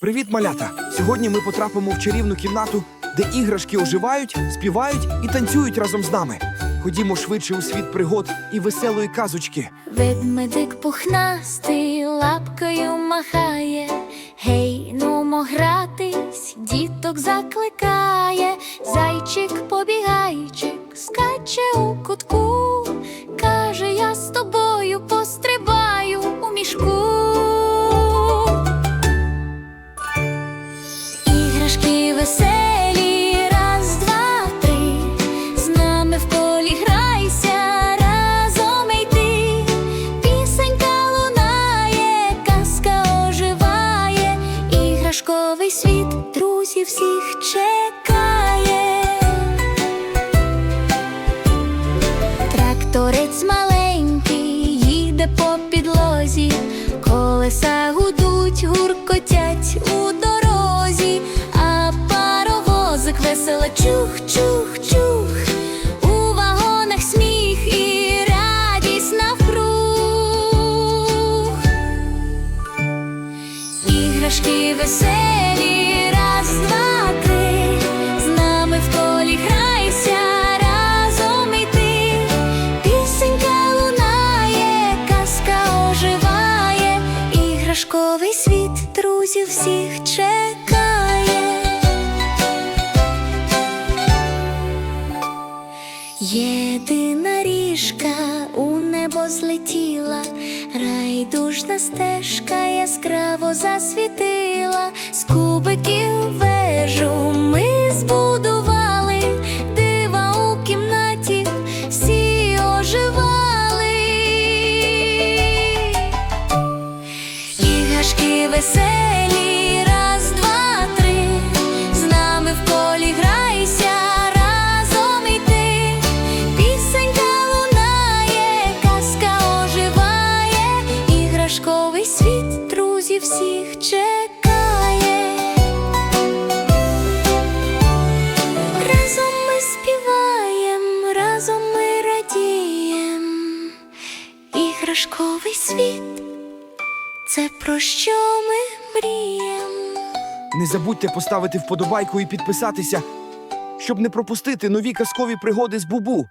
Привіт, малята! Сьогодні ми потрапимо в чарівну кімнату, де іграшки оживають, співають і танцюють разом з нами. Ходімо швидше у світ пригод і веселої казочки. Ведмедик пухнастий лапкою махає, гей, нумо гратись, діток закликає, зайчик побігайчик, скаче у друзів всіх чекає. Тракторець маленький їде по підлозі, колеса гудуть, гуркотять у дорозі, а паровозик весело чух-чух-чух. У вагонах сміх і радість навкруг. Іграшки веселі, іграшковий світ друзів всіх чекає. Єдина ріжка у небо злетіла, райдужна стежка яскраво засвітила, з кубиків Іграшки веселі, раз, два, три. З нами в колі грайся, разом йти. Пісенька лунає, казка оживає, іграшковий світ друзів всіх чекає. Разом ми співаємо, разом ми радієм. Іграшковий світ. Це про що ми мріємо. Не забудьте поставити вподобайку і підписатися, щоб не пропустити нові казкові пригоди з Бубу.